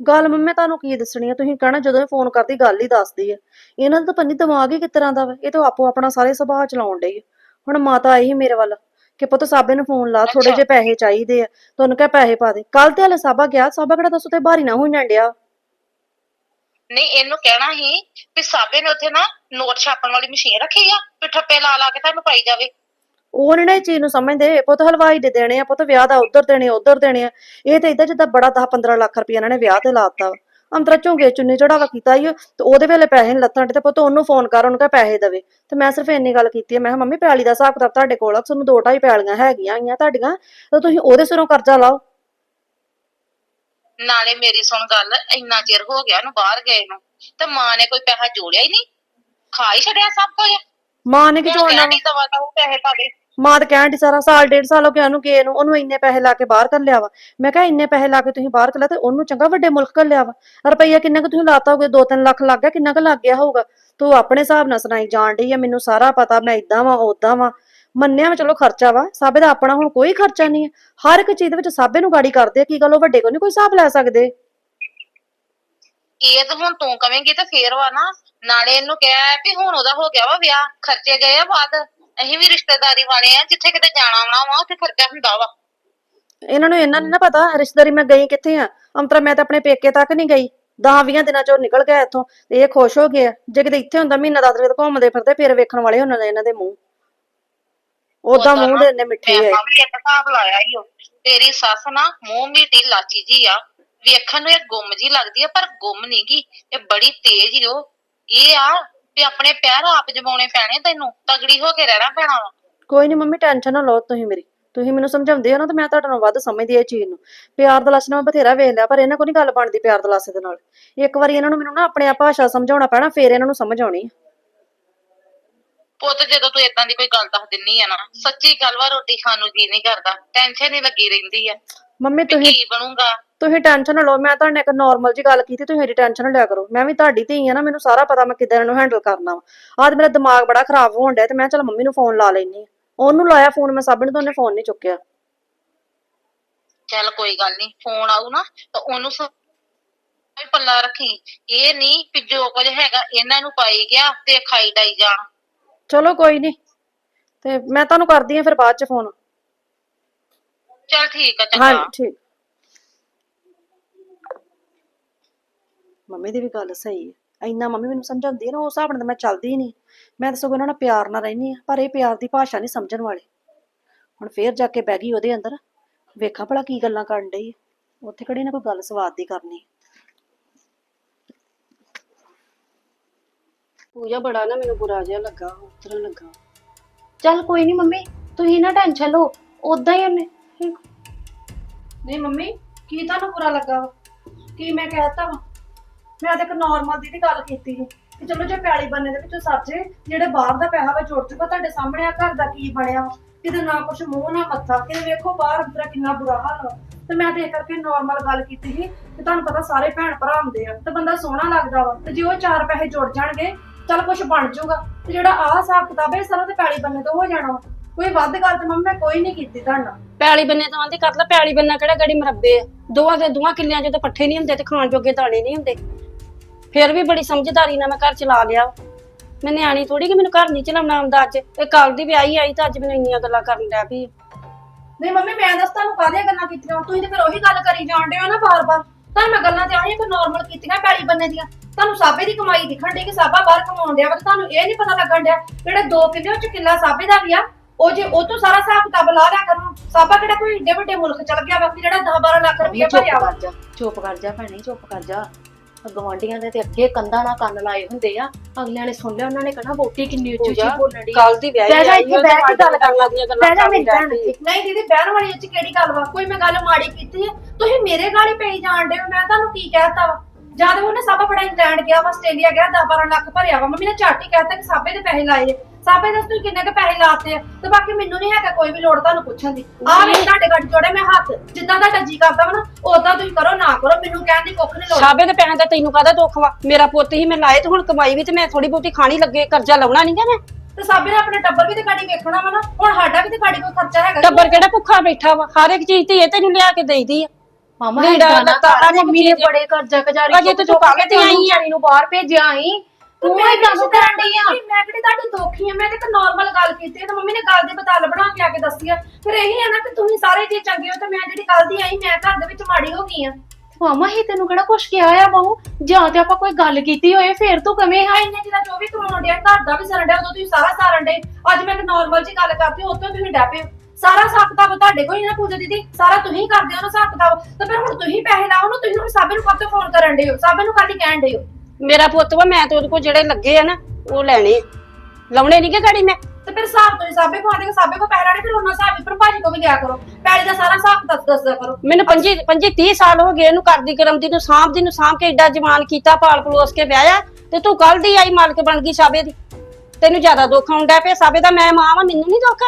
ਗੱਲ ਮੰਮੀ ਤੁਹਾਨੂੰ ਕੀ ਦੱਸਣੀ ਆ? ਤੁਸੀਂ ਕਹਿਣਾ ਜਦੋਂ ਇਹ ਫੋਨ ਕਰਦੀ ਗੱਲ ਹੀ ਦੱਸਦੀ ਆ। ਇਹਨਾਂ ਦਾ ਤਾਂ ਪੰਨੀ ਦਿਮਾਗ ਹੀ ਕਿਸ ਤਰ੍ਹਾਂ ਦਾ ਵਾ? ਇਹ ਤਾਂ ਆਪੋ ਆਪਣਾ ਸਾਰੇ ਸੁਭਾਅ ਚਲਾਉਣ ਡਈ ਆ। ਹੁਣ ਮਾਤਾ ਆਈ ਸੀ ਮੇਰੇ ਵੱਲ ਕਿ ਪੁੱਤ ਸਾਬੇ ਨੂੰ ਫੋਨ ਲਾ ਥੋੜੇ। ਜਿਹੇ ਪੈਸੇ ਚਾਹੀਦੇ ਆ। ਤੁਹਾਨੂੰ ਕਹਿ ਪੈਸੇ ਪਾ ਦੇ। ਕੱਲ ਤੇ ਹਲੇ ਸਾਬਾ ਗਿਆ ਸਾਬਾ ਕਿਹੜਾ ਦੱਸੋ ਤੇ ਭਾਰੀ ਨਾ ਹੋਣ ਡਿਆ। ਨਹੀਂ, ਇਹਨੂੰ ਕਹਿਣਾ ਸੀ ਵੀ ਸਾਬੇ ਨੇ ਉੱਥੇ ਨਾ ਨੋਟ ਛਾਪਣ ਵਾਲੀ ਮਸ਼ੀਨ ਰੱਖੀ ਆ, ਵੀ ਠੱਪੇ ਲਾ ਲਾ ਕੇ ਤੁਹਾਨੂੰ ਪਾਈ ਜਾਵੇ। ਉਹ ਨੀ ਨਾ ਇਹ ਚੀਜ਼ ਨੂੰ ਸਮਝਦੇ ਪੁੱਤ ਹਲਵਾਈ ਦੇ ਦੇਣੇ ਆ, ਪੁੱਤ ਵਿਆਹ ਦਾ ਉਧਰ ਦੇਣੇ ਉਧਰ ਦੇਣੇ ਆ। ਇਹ ਤਾਂ ਇਦਾਂ ਜਿੱਦਾਂ ਬੜਾ 10 15 ਲੱਖ ਰੁਪਏ ਇਹਨਾਂ ਨੇ ਵਿਆਹ ਤੇ ਲਾਤਾ ਅੰਦਰ ਝੁੰਗੇ ਚੁੰਨੀ ਚੜਾਵਾ ਕੀਤਾ ਹੀ ਤੇ ਉਹਦੇ ਵੇਲੇ ਪੈਸੇ ਨੀ ਲੱਥਣ ਡੇ ਤੇ ਪੁੱਤ ਉਹਨੂੰ ਫੋਨ ਕਰ, ਉਹਨੂੰ ਕਹ ਪੈਸੇ ਦੇਵੇ। ਤੇ ਮੈਂ ਸਿਰਫ ਇੰਨੀ ਗੱਲ ਕੀਤੀ ਹੈ ਮੈਂ ਕਿਹਾ ਮੰਮੀ, ਪੈਲੀ ਦਾ ਹਿਸਾਬ ਕਿਤਾਬ ਤੁਹਾਡੇ ਕੋਲ ਆ, ਤੁਹਾਨੂੰ ਦੋ ਢਾਈ ਪੈਲੀਆਂ ਹੈਗੀਆਂ ਆਈਆਂ ਤੁਹਾਡੀਆਂ, ਤੇ ਤੁਸੀਂ ਉਹਦੇ ਸਿਰੋਂ ਕਰਜ਼ਾ ਲਾਓ। ਨਾਲੇ ਮੇਰੀ ਸੁਣ ਗੱਲ ਇੰਨਾ ਚਿਰ ਹੋ ਗਿਆ ਨੂੰ ਬਾਹਰ ਗਏ ਨੂੰ ਤੇ ਮਾਂ ਨੇ ਕੋਈ ਪੈਸਾ ਜੋੜਿਆ ਹੀ ਨਹੀਂ? ਖਾ ਹੀ ਛੱਡਿਆ ਸਭ ਕੁਝ? ਮਾਂ ਨੇ ਕੀ ਜੋੜਨਾ ਕਹਿੰਦੀ ਦਵਾ ਦਵਾ ਪੈਸੇ ਪਾ ਦੇ। ਮਾਂ ਤਾਂ ਕਹਿਣ ਦੀ ਸਾਰਾ ਸਾਲ ਡੇਢ ਸਾਲ ਹੋ ਗਿਆ ਉਹਨੂੰ ਗਏ ਨੂੰ ਉਹਨੂੰ ਇੰਨੇ ਪੈਸੇ ਲਾ ਕੇ ਬਾਹਰ ਕਰ ਲਿਆ ਵਾ। ਮੈਂ ਕਿਹਾ ਇੰਨੇ ਪੈਸੇ ਲਾ ਕੇ ਤੁਸੀਂ ਬਾਹਰ ਕਰ ਲਿਆ ਤੇ ਉਹਨੂੰ ਚੰਗਾ ਵੱਡੇ ਮੁਲਕ ਕਰ ਲਿਆ ਵਾ। ਰੁਪਈਆ ਕਿੰਨਾ ਕੁ ਤੁਸੀਂ ਲਾਤਾ ਹੋਗੇ 2-3 ਲੱਖ ਲੱਗ ਗਿਆ ਕਿੰਨਾ ਕੁ ਲੱਗ ਗਿਆ ਹੋਊਗਾ। ਤੂੰ ਆਪਣੇ ਹਿਸਾਬ ਨਾਲ ਸੁਣਾਈ ਜਾਣ ਡਈ ਆ ਮੈਨੂੰ ਸਾਰਾ ਪਤਾ ਮੈਂ ਇਦਾਂ ਵਾਂ ਉਦਾਂ ਵਾਂ। ਮੰਨਿਆ ਮੈਂ ਚਲੋ ਖਰਚਾ ਵਾ ਸਾਬੇ ਦਾ ਆਪਣਾ ਹੁਣ ਕੋਈ ਖਰਚਾ ਨਹੀਂ ਹੈ। ਹਰ ਇੱਕ ਚੀਜ਼ ਦੇ ਵਿੱਚ ਸਾਬੇ ਨੂੰ ਗਾੜੀ ਕਰਦੇ ਆ ਕੀ ਗੱਲ ਉਹ ਵੱਡੇ ਕੋ ਨਹੀਂ ਕੋਈ ਹਿਸਾਬ ਲੈ ਸਕਦੇ? ਇਹ ਤਾਂ ਹੁਣ ਤੂੰ ਕਵੇਂਗੀ ਤੇ ਫੇਰ ਵਾ ਨਾ ਨਾਲੇ ਇਹਨੂੰ ਕਿਹਾ ਵੀ ਹੁਣ ਉਹਦਾ ਹੋ ਗਿਆ ਵਾ ਵਿਆਹ ਖਰਚੇ ਗਏ ਆ ਬਾਅਦ। ਅਸੀਂ ਵੀ ਰਿਸ਼ਤੇਦਾਰੀ ਵਾਲੇ ਆ ਜਿੱਥੇ ਕਿਤੇ ਜਾਣਾ ਆਉਣਾ ਵਾ ਉੱਥੇ ਖਰਚਾ ਹੁੰਦਾ ਵਾ। ਇਹਨਾਂ ਨੂੰ ਇਹਨਾਂ ਨਹੀਂ ਨਾ ਪਤਾ ਰਿਸ਼ਤੇਦਾਰੀ ਮੈਂ ਗਈ ਕਿੱਥੇ ਆ? ਅੰਤਰਾ ਮੈਂ ਤਾਂ ਆਪਣੇ ਪੇਕੇ ਤੱਕ ਨਹੀਂ ਗਈ। 10-20 ਦਿਨਾਂ ਚੋਂ ਨਿਕਲ ਗਿਆ ਇੱਥੋਂ ਤੇ ਇਹ ਖੁਸ਼ ਹੋ ਗਏ ਆ। ਜੇ ਕਿਤੇ ਇੱਥੇ ਹੁੰਦਾ ਮਹੀਨਾ ਦਸ ਦਿਨ ਘੁੰਮਦੇ ਫਿਰਦੇ ਫਿਰ ਵੇਖਣ ਵਾਲੇ ਉਹਨਾਂ ਦੇ ਇਹਨਾਂ ਦੇ ਮੂੰਹ। ਉਦਾਂ ਮੂੰਹ ਨਾ ਦੇ ਇੰਨੇ ਮਿੱਠੇ ਮੈਂ ਆ ਤਾਂ ਵੀ ਇੱਕ ਹਿਸਾਬ ਲਾਇਆ ਓ। ਤੇਰੀ ਸੱਸ ਨਾ ਮੂੰਹ ਮੀਟੀ ਲਾਚੀ ਜੀ ਆ। ਵੇਖਣ ਨੂੰ ਇਹ ਗੁੰਮ ਜੀ ਲੱਗਦੀ ਆ ਪਰ ਗੁੰਮ ਨੀ ਗੀ। ਇਹ ਬੜੀ ਤੇਜ਼ ਈ ਓ। ਇਹ ਆ ਵੀ ਆਪਣੇ ਪੈਰ ਆਪ ਜਮਾਉਣੇ ਪੈਣੇ ਤੈਨੂੰ। ਤਗੜੀ ਹੋ ਕੇ ਰਹਿਣਾ ਪੈਣਾ ਵਾ। ਕੋਈ ਨਹੀਂ ਮੰਮੀ ਟੈਨਸ਼ਨ ਨਾ ਲਓ ਤੁਸੀਂ ਮੇਰੀ। ਤੁਸੀਂ ਮੈਨੂੰ ਸਮਝਾਉਂਦੇ ਹੋ ਨਾ ਤਾਂ ਮੈਂ ਤੁਹਾਡੇ ਨਾਲ ਵੱਧ ਸਮਝਦੀ ਹਾਂ ਇਹ ਚੀਜ਼ ਨੂੰ। ਪਿਆਰ ਦਾ ਲਸਣਾ ਮੈਂ ਬਥੇਰਾ ਵੇਖ ਲਿਆ ਪਰ ਇਹਨਾਂ ਕੋਲ ਨਹੀਂ ਗੱਲ ਬਣਦੀ ਪਿਆਰ ਦਾ ਲਸਣ ਦੇ ਨਾਲ। ਇੱਕ ਵਾਰੀ ਇਹਨਾਂ ਨੂੰ ਮੈਨੂੰ ਨਾ ਆਪਣੇ ਆਪ ਭਾਸ਼ਾ ਸਮਝਾਉਣਾ ਪੈਣਾ ਫੇਰ ਇਹਨਾਂ ਨੂੰ ਸਮਝ ਆਉਣੀ ਆ। ਪੁੱਤ ਜਦੋਂ ਤੂੰ ਇਦਾਂ ਦੀ ਕੋਈ ਗੱਲ ਦੱਸ ਦਿੰਨੀ ਆ ਨਾ ਸੱਚੀ ਗੱਲ ਵਾ ਰੋਟੀ ਖਾਣ ਨੂੰ ਜੀ ਨਹੀਂ ਕਰਦਾ ਟੈਨਸ਼ਨ ਹੀ ਲੱਗੀ ਰਹਿੰਦੀ ਆ ਮੰਮੀ ਵੀ ਤੁਸੀਂ ਕੀ ਬਣੂਗਾ। ਤੁਸੀਂ ਟੈਨਸ਼ਨ ਨਾ ਲਓ ਮੈਂ ਤੁਹਾਡੇ ਨਾਲ ਇੱਕ ਨਾਰਮਲ ਜੀ ਗੱਲ ਕੀਤੀ ਤੁਸੀਂ ਇਹਦੀ ਟੈਨਸ਼ਨ ਨਾ ਲਿਆ ਕਰੋ। ਮੈਂ ਵੀ ਤੁਹਾਡੀ ਧੀ ਆ ਨਾ ਮੈਨੂੰ ਸਾਰਾ ਪਤਾ ਮੈਂ ਕਿੱਦਾਂ ਇਹਨੂੰ ਹੈਂਡਲ ਕਰਨਾ ਵਾ। ਆਜ ਮੇਰਾ ਦਿਮਾਗ ਬੜਾ ਖਰਾਬ ਹੋਣ ਡਿਆ ਤੇ ਮੈਂ ਚਲ ਮੰਮੀ ਨੂੰ ਫੋਨ ਲਾ ਲੈਣੀ ਉਹਨੂੰ ਲਾਇਆ ਫੋਨ ਮੈਂ ਸਾਬਣ ਤੋਂ ਉਹਨੇ ਫੋਨ ਨਹੀਂ ਚੁੱਕਿਆ। ਚੱਲ ਕੋਈ ਗੱਲ ਨਹੀਂ ਫੋਨ ਆਊ ਨਾ ਤਾਂ ਉਹਨੂੰ ਸ- ਵੀ ਪੱਲਾ ਰੱਖੀ। ਇਹ ਨਹੀਂ ਕਿ ਜੋ ਕੁਝ ਹੈਗਾ ਇਹਨਾਂ ਨੂੰ ਪਾਈ ਗਿਆ ਤੇ ਖਾਈ ਡਾਈ ਜਾਣ। ਚਲੋ ਕੋਈ ਨਹੀਂ ਤੇ ਮੈਂ ਤੁਹਾਨੂੰ ਕਰਦੀ ਆ ਫਿਰ ਬਾਅਦ ਚ ਫੋਨ ਚੱਲ ਠੀਕ ਆ ਹਾਂ ਚੰਗਾ ਠੀਕ। ਮੰਮੀ ਦੀ ਵੀ ਗੱਲ ਸਹੀ ਹੈ ਇੰਨਾ ਮੰਮੀ ਮੈਨੂੰ ਸਮਝਾਉਂਦੀ ਹੈ ਨਾ ਉਸ ਹਿਸਾਬ ਨਾਲ ਤਾਂ ਮੈਂ ਚੱਲਦੀ ਹੀ ਨਹੀਂ ਮੈਂ ਤਾਂ ਸਗੋਂ ਉਹਨਾਂ ਨਾਲ ਪਿਆਰ ਨਾਲ ਰਹਿੰਦੀ ਆ ਪਰ ਇਹ ਪਿਆਰ ਦੀ ਭਾਸ਼ਾ ਨਹੀਂ ਸਮਝਣ ਵਾਲੇ। ਹੁਣ ਫੇਰ ਜਾ ਕੇ ਬਹਿ ਗਈ ਉਹਦੇ ਅੰਦਰ। ਵੇਖਾਂ ਭਲਾ ਕੀ ਗੱਲਾਂ ਕਰਨ ਡਈ ਹੈ। ਉੱਥੇ ਕਿਹੜੀ ਨਾ ਕੋਈ ਗੱਲ ਸਵਾਦ ਦੀ ਕਰਨੀ। ਪੂਜਾ ਬੜਾ ਨਾ ਮੈਨੂੰ ਬੁਰਾ ਜਿਹਾ ਲੱਗਾ, ਉਤਰਨ ਲੱਗਾ। ਚੱਲ ਕੋਈ ਨਹੀਂ ਮੰਮੀ, ਤੁਸੀਂ ਨਾ ਟੈਨਸ਼ਨ ਲਓ ਉਦਾਂ ਹੀ ਉਹਨੇ ਨਹੀਂ ਮੰਮੀ, ਕੀ ਤੁਹਾਨੂੰ ਬੁਰਾ ਲੱਗਾ ਵਾ? ਕੀ ਮੈਂ ਕਹਿਤਾ ਵਾ? ਮੈਂ ਤਾਂ ਇੱਕ ਨਾਰਮਲ ਦੀ ਗੱਲ ਕੀਤੀ ਸੀ ਕਿ ਚਲੋ ਜੇ ਪਿਆਲੀ ਬੰਨੇ ਦੇ ਵਿੱਚੋਂ ਸਬਜ਼ੇ ਜਿਹੜੇ ਬਾਹਰ ਦਾ ਪੈਸਾ ਵਾ ਜੁੜ ਚੁੱਕਾ, ਤੁਹਾਡੇ ਸਾਹਮਣੇ ਆ, ਘਰ ਦਾ ਕੀ ਬਣਿਆ ਵਾ। ਕਿਤੇ ਨਾ ਕੁਛ ਮੂੰਹ, ਨਾ ਮੱਥਾ। ਕਿਤੇ ਵੇਖੋ ਬਾਹਰ ਅੰਦਰ ਕਿੰਨਾ ਬੁਰਾ ਹਾਲ ਵਾ। ਤੇ ਮੈਂ ਤੇ ਇਹ ਕਰਕੇ ਨਾਰਮਲ ਗੱਲ ਕੀਤੀ ਸੀ ਕਿ ਤੁਹਾਨੂੰ ਪਤਾ ਸਾਰੇ ਭੈਣ ਭਰਾ ਹੁੰਦੇ ਆ, ਤੇ ਬੰਦਾ ਸੋਹਣਾ ਲੱਗਦਾ ਵਾ, ਤੇ ਜੇ ਉਹ ਚਾਰ ਪੈਸੇ ਜੁੜ ਜਾਣਗੇ ਚੱਲ ਕੁਛ ਬਣ ਜਾਊਗਾ। ਤੇ ਜਿਹੜਾ ਆਹ ਹਿਸਾਬ ਕਿਤਾਬ ਹੈ ਇਹ ਸਾਰਾ ਤੇ ਪਿਆਲੀ ਬੰਨੇ ਤੋਂ ਹੋ ਜਾਣਾ ਵਾ। ਕੋਈ ਵੱਧ ਗੱਲ ਤੇ ਮੰਮੀ ਮੈਂ ਕੋਈ ਨਹੀਂ ਕੀਤੀ ਤੁਹਾਡੇ ਨਾਲ। ਪੈਲੀ ਬੰਨੇ ਤਾਂ ਆਂਦੀ ਕਰ ਲੈ ਪੈਲੀ ਬੰਨਾ ਕਿਹੜਾ ਗੜੀ ਮਰੱਬੇ ਆ। ਦੋਵਾਂ ਦੇ ਦੋਵਾਂ ਕਿੱਲਿਆਂ 'ਚ ਤਾਂ ਪੱਠੇ ਨਹੀਂ ਹੁੰਦੇ ਤੇ ਖਾਣ ਜੋਗੇ ਦਾਣੇ ਨਹੀਂ ਹੁੰਦੇ। ਫਿਰ ਵੀ ਬੜੀ ਸਮਝਦਾਰੀ ਨਾਲ ਮੈਂ ਘਰ ਚਲਾ ਲਿਆ ਮੈਂ ਨਿਆਣੀ ਥੋੜੀ ਕਿ ਮੈਨੂੰ ਘਰ ਨਹੀਂ ਚਲਾਉਣਾ ਆਉਂਦਾ ਅੱਜ। ਇਹ ਕੱਲ ਦੀ ਵਿਆਹੀ ਆਈ ਤਾਂ ਅੱਜ ਮੈਨੂੰ ਇੰਨੀਆਂ ਗੱਲਾਂ ਕਰਨ ਲੱਗ ਪਈ ਨਹੀਂ ਮੰਮੀ ਮੈਂ ਦੱਸ ਤੁਹਾਨੂੰ ਕਾਹਦੀਆਂ ਗੱਲਾਂ ਕੀਤੀਆਂ ਤੁਸੀਂ ਤੇ ਫਿਰ ਉਹੀ ਗੱਲ ਕਰੀ ਜਾਂਦੇ ਹੋ ਨਾ ਬਾਰ-ਬਾਰ ਤੁਹਾਨੂੰ ਮੈਂ ਗੱਲਾਂ ਤੇ ਆਹੀ ਕੋਈ ਨਾਰਮਲ ਕੀਤੀਆਂ ਪੈਲੀ ਬੰਨੇ ਦੀਆਂ। ਤੁਹਾਨੂੰ ਸਾਬੇ ਦੀ ਕਮਾਈ ਦਿਖਣ ਡਈ ਕਿ ਸਾਬਾ ਬਾਹਰ ਕਮਾਉਣ ਡਿਆ ਵਾ ਤੇ ਤੁਹਾਨੂੰ ਇਹ ਨਹੀਂ ਪਤਾ ਲੱਗਣ ਡਿਆ ਜਿਹੜੇ 2 ਕਿੱਲੇ ਚ ਕਿੱਲਾ ਸਾਬੇ ਦਾ ਵੀ ਆ। ਉਹ ਜੇ ਉਹ ਤੋਂ ਸਾਰਾ ਹਿਸਾਬ ਕਿਤਾਬ ਲਾ ਲਿਆ ਕਰਨ ਸਾਬਾ ਕਿਹੜਾ ਕੋਈ ਏਡੇ ਵੱਡੇ ਮੁਲਕ ਚਲ ਗਿਆ ਵਾ ਕਿ ਜਿਹੜਾ 10-12 ਲੱਖ ਮੰਮੀ ਰੁਪਏ ਭਰਿਆ ਵਾ। ਚੁੱਪ ਕਰ ਜਾ ਭੈਣੇ ਚੁੱਪ ਕਰ ਜਾ। ਗਵਾਂਡੀਆਂ ਦੇ ਤੇ ਅੱਗੇ ਕੰਧਾਂ ਨਾਲ ਕੰਨ ਲਾਏ ਹੁੰਦੇ ਆ। ਅਗਲਿਆਂ ਨੇ ਸੁਣ ਲਿਆ ਉਹਨਾਂ ਨੇ ਕਹਣਾ ਵੋਟੀ ਕਿੰਨੀ ਉੱਚੀ ਉੱਚੀ ਬੋਲਣ ਕੱਲ ਦੀ ਵਿਆਹੀ ਆਈ ਇੱਥੇ ਬਹਿ ਕੇ ਗੱਲ ਕਰ। ਦੀਆਂ ਗੱਲਾਂ ਜਾ ਮੇਰੀ ਕਰਨ ਭੈਣ। ਨਹੀਂ ਦੀਦੀ ਬਹਿਣ ਵਾਲੀ ਚ ਕਿਹੜੀ ਗੱਲ ਵਾ? ਕੋਈ ਮੈਂ ਗੱਲ ਮਾੜੀ ਕੀਤੀ ਹੈ ਤੁਸੀਂ ਮੇਰੇ ਗਾਲੀ ਪਈ ਜਾਣ ਹੋ ਮੈਂ ਤੁਹਾਨੂੰ ਕੀ ਕਹਿਤਾ ਵਾ? ਜਦ ਉਹਨੇ ਸਾਬਾ ਬੜਾ ਇੰਗਲੈਂਡ ਗਿਆ ਵਾ ਆਸਟ੍ਰੇਲੀਆ ਗਿਆ 10-12 ਲੱਖ ਭਰਿਆ ਵਾ। ਮੰਮੀ ਨੇ ਝੱਟ ਕਹਿਤਾ ਕਿ ਸਾਬੇ ਦੇ ਪੈਸੇ ਲਾਏ ਸਾਬੇ ਦੱਸ ਤੁਸੀਂ ਕਿੰਨੇ ਕੁ ਪੈਸੇ ਲਾਤੇ ਆ? ਤੇ ਬਾਕੀ ਮੈਨੂੰ ਨਹੀਂ ਹੈਗਾ ਕੋਈ ਵੀ ਲੋੜ ਤੁਹਾਨੂੰ ਪੁੱਛਣ ਦੀ। ਆਹ ਵੇ ਤੁਹਾਡੇ ਗੱਡ ਜੋੜੇ ਮੈਂ ਹੱਥ ਜਿੱਦਾਂ ਤੁਹਾਡਾ ਜੀ ਕਰਦਾ ਵਾ ਨਾ ਉਦਾਂ ਤੁਸੀਂ ਕਰੋ ਨਾ ਕਰੋ ਮੈਨੂੰ ਕਹਿਣ ਦੀ ਕੁੱਖ ਨਹੀਂ ਲੋੜ। ਸਾਬੇ ਦੇ ਪੈਸੇ ਦਾ ਤੈਨੂੰ ਕਾਹਦਾ ਦੁੱਖ ਵਾ? ਮੇਰਾ ਪੁੱਤ ਹੀ ਮੈਂ ਲਾਏ ਤੇ ਹੁਣ ਕਮਾਈ ਵੀ ਤੇ ਮੈਂ ਥੋੜੀ ਬਹੁਤੀ ਖਾਣੀ ਲੱਗੇ ਕਰਜ਼ਾ ਲਾਉਣਾ ਨਹੀਂ ਗਾ ਮੈਂ ਤੇ ਸਾਬੇ ਨੇ ਆਪਣੇ ਟੱਬਰ ਵੀ ਤੇ ਗਾੜੀ ਵੇਖਣਾ ਵਾ ਨਾ ਹੁਣ ਸਾਡਾ ਵੀ ਤੇ ਗਾੜੀ ਕੋਈ ਖਰਚਾ ਹੈਗਾ ਟੱਬਰ ਕਿਹੜਾ ਭੁੱਖਾ ਬੈਠਾ ਵਾ? ਹਰ ਇੱਕ ਚੀਜ਼ ਤੇ ਇਹ ਤੈਨੂੰ ਲਿਆ ਕੇ ਦੇਈਦੀ ਆ। ਮਾਮਾ ਲੀੜਾ ਲੱਤਾ ਇੱਕ ਮੰਮੀ ਨੇ ਬੜੇ ਕਰਜ਼ਾ ਕਜਾਰੀ ਅਜੇ ਤੇ ਤੂੰ ਕੱਲ੍ਹ ਤੇ ਆਈ ਆ। ਨੂੰ ਬਾਹਰ ਭੇਜਿਆ ਆਈ ਤੂੰ ਮੈਂ ਕਿਉਂ ਕਰਨ ਡਈ ਆ? ਮੈਂ ਕਿਹੜੀ ਤੁਹਾਡੀ ਦੋਖੀ ਆ? ਮੈਂ ਤੇ ਇੱਕ ਨਾਰਮਲ ਗੱਲ ਕੀਤੀ ਹੈ ਤੇ ਮੰਮੀ ਨੇ ਗੱਲ ਦੀ ਬਦਲ ਬਣਾ ਕੇ ਆ ਕੇ ਦੱਸੀ ਆ। ਫਿਰ ਇਹੀ ਹੈ ਨਾ ਕਿ ਤੁਸੀਂ ਸਾਰੇ ਜੀ ਚੰਗੇ ਹੋ ਤੇ ਮੈਂ ਜਿਹੜੀ ਕੱਲ ਦੀ ਆਈ ਮੈਂ ਘਰ ਦੇ ਵਿੱਚ ਮਾੜੀ ਹੋ ਗਈ ਆ। ਮਾਮਾ ਹੀ ਤੈਨੂੰ ਕਿਹੜਾ ਕੁਛ ਕਿਹਾ ਆ ਬਹੂ? ਜਾਂ ਤੇ ਆਪਾਂ ਕੋਈ ਗੱਲ ਕੀਤੀ ਹੋਏ ਫੇਰ ਤੂੰ ਕਵੇਂ ਹਾਂ ਇੰਨੇ ਜਿਹੜਾ ਜੋ ਵੀ ਕਮਾਉਣ ਡਿਆ ਘਰ ਦਾ ਵੀ ਸਰਨ ਡਿਆ ਉਦੋਂ ਤੁਸੀਂ ਸਾਰਾ ਸਾਰਨ ਡੇ ਅੱਜ ਮੈਂ ਇੱਕ ਨਾਰਮਲ ਜੀ ਗੱਲ ਕਰਦੀ ਹਾਂ ਉਦੋਂ ਤੁਸੀਂ ਡਾਪੇ ਸਾਰਾ ਹਿਸਾਬ ਕਿਤਾਬ ਤੁਹਾਡੇ ਕੋਲ ਹੀ ਨਾ ਪੂਜਾ ਦੀਦੀ। ਸਾਰਾ ਤੁਸੀਂ ਹੀ ਕਰਦੇ ਹੋ ਨਾ ਹਿਸਾਬ ਕਿਤਾਬ ਤੇ ਫਿਰ ਹੁਣ ਤੁਸੀਂ ਪੈਸੇ ਲਾਓ ਨਾ ਤੁਸੀਂ ਹੁਣ ਸਾਬੇ ਨੂੰ ਕਦ ਤੋਂ ਫੋਨ ਕਰਨ ਡੇ ਹੋ? ਸਾਬੇ ਨੂੰ ਕਾਹਦੀ ਕਹਿਣ ਡੇ ਹੋ? ਮੇਰਾ ਪੁੱਤ ਵਾ ਮੈਂ ਤੇ ਉਹਦੇ ਕੋਲ ਜਿਹੜੇ ਲੱਗੇ ਆ ਨਾ ਉਹ ਲੈਣੇ। ਆ। ਲਾਉਣੇ ਨਹੀਂ ਕਿ ਗਾੜੀ ਮੈਂ? ਤੇ ਫਿਰ ਹਿਸਾਬ ਤੁਸੀਂ ਸਾਬੇ ਕੋ ਆਦੇ ਸਾਬੇ ਕੋ ਲੈਣੇ ਫਿਰ ਉਹਨਾਂ ਹਿਸਾਬ ਪਰ ਭਾਜੀ ਕੋ ਵੀ ਲਿਆ ਕਰੋ। ਪੈਸੇ ਦਾ ਸਾਰਾ ਹਿਸਾਬ ਦੱਸ ਦੱਸਦਾ ਕਰੋ। ਮੈਨੂੰ 25 25 30 ਸਾਲ ਹੋ ਗਏ ਇਹਨੂੰ ਕਰਦੀ ਕਰਮਦੀ ਨੂੰ ਸਾਂਭਦੀ ਨੂੰ ਸਾਂਭ ਕੇ ਏਡਾ ਜਵਾਨ ਕੀਤਾ ਪਾਲ ਪਲੋਸ ਕੇ ਵਿਆਹਿਆ ਤੇ ਤੂੰ ਕੱਲ ਦੀ ਆਈ ਮਾਲਕ ਬਣ ਗਈ ਸਾਬੇ ਦੀ। ਤੈਨੂੰ ਜ਼ਿਆਦਾ ਦੁੱਖ ਆਉਂਦਾ ਪਿਆ ਸਾਬੇ ਦਾ ਮੈਂ ਮਾਂ ਵਾ ਮੈਨੂੰ ਨਹੀਂ ਦੁੱਖ।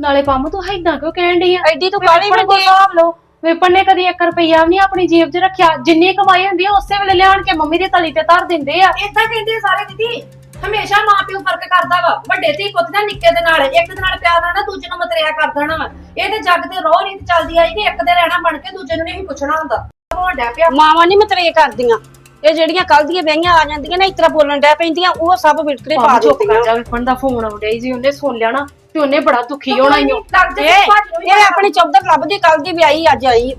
ਨਾਲੇ ਪੰਮ ਤੂੰ ਏਦਾਂ ਕਿਉਂ ਕਹਿਣ ਡਈ ਆ? ਐਡੀ ਤੂੰ ਕਾਲੀ ਵਿਪਨ ਕੋਲ ਬੰਦੀ ਹਿਸਾਬ ਲਓ। ਵਿਪਨ ਨੇ ਕਦੀ 1 ਰੁਪਈਆ ਵੀ ਨਹੀਂ ਆਪਣੀ ਜੇਬ 'ਚ ਰੱਖਿਆ। ਜਿੰਨੀ ਕਮਾਈ ਹੁੰਦੀ ਆ ਉਸੇ ਵੇਲੇ ਲਿਆਣ ਕੇ ਮੰਮੀ ਦੀ ਤਲੀ ਤੇ ਧਰ ਦਿੰਦੇ ਆ। ਏਦਾਂ ਕਹਿੰਦੇ ਆ ਸਾਰੇ ਦੀਦੀ ਹਮੇਸ਼ਾ ਮਾਂ ਪਿਓ ਫ਼ਰਕ ਕਰਦਾ ਵਾ। ਵੱਡੇ ਤੇ ਪੁੱਤ ਦਾ ਨਿੱਕੇ ਦੇ ਨਾਲ ਇੱਕ ਦੇ ਨਾਲ ਪਿਆਰ ਨਾਲ ਨਾ ਦੂਜੇ ਨੂੰ ਮਤਰਿਆ ਕਰ ਦੇਣਾ ਵਾ। ਇਹ ਤੇ ਜੱਗ ਤੇ ਰੋਹ ਰੀਤ ਚੱਲਦੀ ਆਈ ਕਿ ਇੱਕ ਦੇ ਰਹਿਣਾ ਬਣ ਕੇ ਦੂਜੇ ਨੂੰ ਨਹੀਂ ਪੁੱਛਣਾ ਹੁੰਦਾ। ਪਿਆ। ਮਾਵਾਂ ਨਹੀਂ ਮਤਰੇ ਕਰਦੀਆਂ। ਇਹ ਜਿਹੜੀਆਂ ਕੱਲ ਦੀਆਂ ਵਿਆਹੀਆਂ ਆ ਜਾਂਦੀਆਂ ਨਾ ਇਸ ਤਰ੍ਹਾਂ ਬੋਲਣ ਡੈ ਪੈਂਦੀਆਂ ਉਹ ਸਭ ਵਿਟਕਰੇ ਪਾ ਚੁੱਪ ਕਰ ਜਾ ਵਿਪਨ ਦਾ ਫੋਨ ਆਉਂਦਾ ਜੀ ਉਹਨੇ ਸੁਣ ਲਿਆ ਨਾ। ਤੇ ਉਹਨੇ ਬੜਾ ਦੁਖੀ ਹੋਣਾ ਜੇ ਇਹ ਇਹ ਆਪਣੀ ਚੌਧਰ ਲੱਭਦੀ ਕੱਲ ਦੀ ਵਿਆਹੀ ਅੱਜ ਆਈ।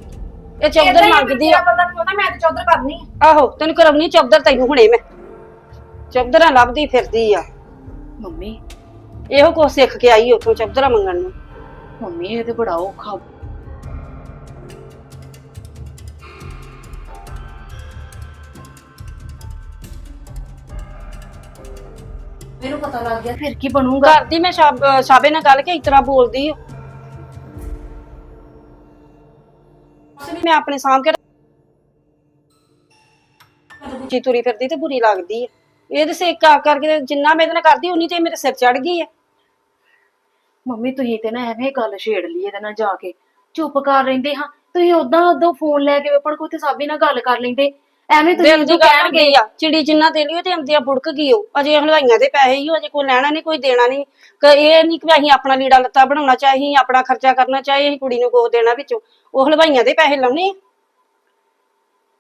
ਇਹ ਚੌਧਰ ਮੰਗਦੀ ਆ। ਪਤਾ ਨਹੀਂ ਮੈਂ ਤੇ ਚੌਧਰ ਕਰਨੀ ਆ। ਆਹੋ ਤੈਨੂੰ ਕਰਾਉਣੀ ਚੌਧਰ ਤੈਨੂੰ ਹੁਣੇ ਮੈਂ। ਚੌਧਰਾਂ ਲੱਭਦੀ ਫਿਰਦੀ ਆ। ਮੰਮੀ। ਇਹੋ ਕੁਛ ਸਿੱਖ ਕੇ ਆਈ ਉੱਥੋਂ ਚਬਦਰਾ ਮੰਗਣ ਨੂੰ। ਮੰਮੀ ਇਹ ਤੇ ਬੜਾ ਔਖਾ। ਮੈਨੂੰ ਪਤਾ ਲੱਗ ਗਿਆ ਫਿਰ ਕੀ ਬਣੂਗਾ? ਕਰਦੀ ਮੈਂ ਸ਼ਾਬ ਸ਼ਾਬੇ ਨਾਲ ਗੱਲ ਕਿ ਇਸ ਤਰ੍ਹਾਂ ਬੋਲਦੀ ਓ ਮੈਂ ਆਪਣੇ ਸਾਹਮ ਕੇ ਜੀ ਤੁਰੀ ਫਿਰਦੀ ਤੇ ਬੁਰੀ ਲੱਗਦੀ ਹੈ ਇਹਦੇ ਸੇ ਕਾ ਕਰਕੇ ਜਿੰਨਾ ਮੈਂ ਇਹਦੇ ਨਾਲ ਕਰਦੀ ਉਨੀ ਤੇ ਮੇਰੇ ਸਿਰ ਚੜ ਗਈ ਹੈ ਮੰਮੀ ਤੁਸੀਂ ਤੇ ਨਾ ਐਵੇਂ ਗੱਲ ਛੇੜ ਲਈ ਇਹਦੇ ਨਾਲ ਜਾ ਕੇ। ਚੁੱਪ ਕਰ ਰਹਿੰਦੇ ਹਾਂ। ਤੁਸੀਂ ਉਦਾਂ ਉਦਾਂ ਫੋਨ ਲੈ ਕੇ ਵੇਪਣ ਕੋ ਤੇ ਸਾਬੀ ਨਾਲ ਗੱਲ ਕਰ ਲੈਂਦੇ। ਐਵੇਂ ਤੁਸੀਂ ਦਿਲ ਜੋ ਗਈ ਆ। ਚਿੜੀ ਜਿੰਨਾ ਦੇ ਲਿਓ ਤੇ ਆਉਂਦੀਆਂ ਬੁੜਕ ਗਈ ਉਹ। ਅਜੇ ਹਲਵਾਈਆਂ ਦੇ ਪੈਸੇ ਹੀ ਉਹ ਅਜੇ ਕੋਈ ਲੈਣਾ ਨਹੀਂ ਕੋਈ ਦੇਣਾ ਨਹੀਂ। ਕਿ ਇਹ ਨਹੀਂ ਕਿ ਅਸੀਂ ਆਪਣਾ ਲੀੜਾ ਲੱਤਾ ਬਣਾਉਣਾ ਚਾਹੀ ਆਪਣਾ ਖਰਚਾ ਕਰਨਾ ਚਾਹੀ ਅਸੀਂ ਕੁੜੀ ਨੂੰ ਕੋਹ ਦੇਣਾ ਵਿੱਚੋਂ। ਉਹ ਹਲਵਾਈਆਂ ਦੇ ਪੈਸੇ ਲਾਉਣੇ ਆ।